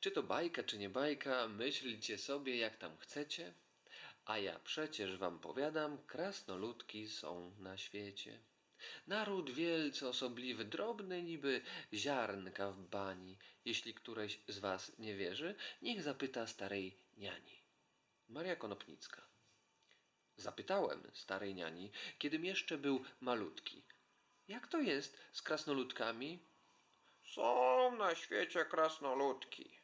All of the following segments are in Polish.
Czy to bajka, czy nie bajka, myślcie sobie jak tam chcecie, a ja przecież wam powiadam, krasnoludki są na świecie. Naród wielce osobliwy, drobny niby ziarnka w bani. Jeśli któreś z was nie wierzy, niech zapyta starej niani. Maria Konopnicka. Zapytałem starej niani, kiedym jeszcze był malutki. Jak to jest z krasnoludkami? Są na świecie krasnoludki.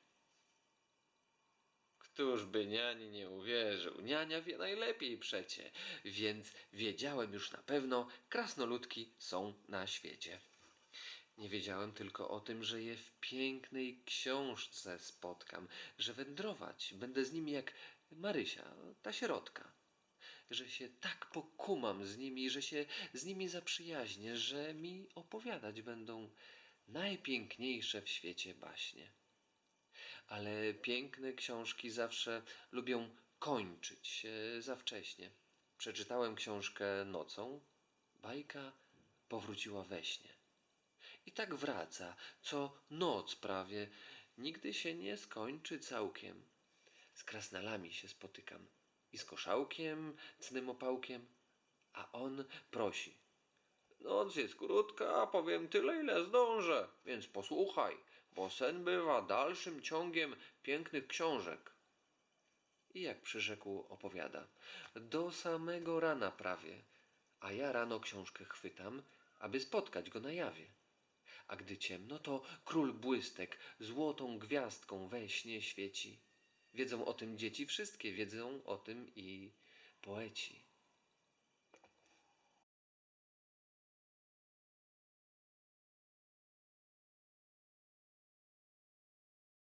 Któż by niani nie uwierzył? Niania wie najlepiej przecie, więc wiedziałem już na pewno, krasnoludki są na świecie. Nie wiedziałem tylko o tym, że je w pięknej książce spotkam, że wędrować będę z nimi jak Marysia, ta sierotka. Że się tak pokumam z nimi, że się z nimi zaprzyjaźnię, że mi opowiadać będą najpiękniejsze w świecie baśnie. Ale piękne książki zawsze lubią kończyć się za wcześnie. Przeczytałem książkę nocą, bajka powróciła we śnie. I tak wraca, co noc prawie, nigdy się nie skończy całkiem. Z krasnalami się spotykam i z koszałkiem, cnym opałkiem, a on prosi. Noc jest krótka, powiem tyle, ile zdążę, więc posłuchaj, bo sen bywa dalszym ciągiem pięknych książek. I jak przyrzekł, opowiada. Do samego rana prawie, a ja rano książkę chwytam, aby spotkać go na jawie. A gdy ciemno, to król błystek złotą gwiazdką we śnie świeci. Wiedzą o tym dzieci wszystkie, wiedzą o tym i poeci.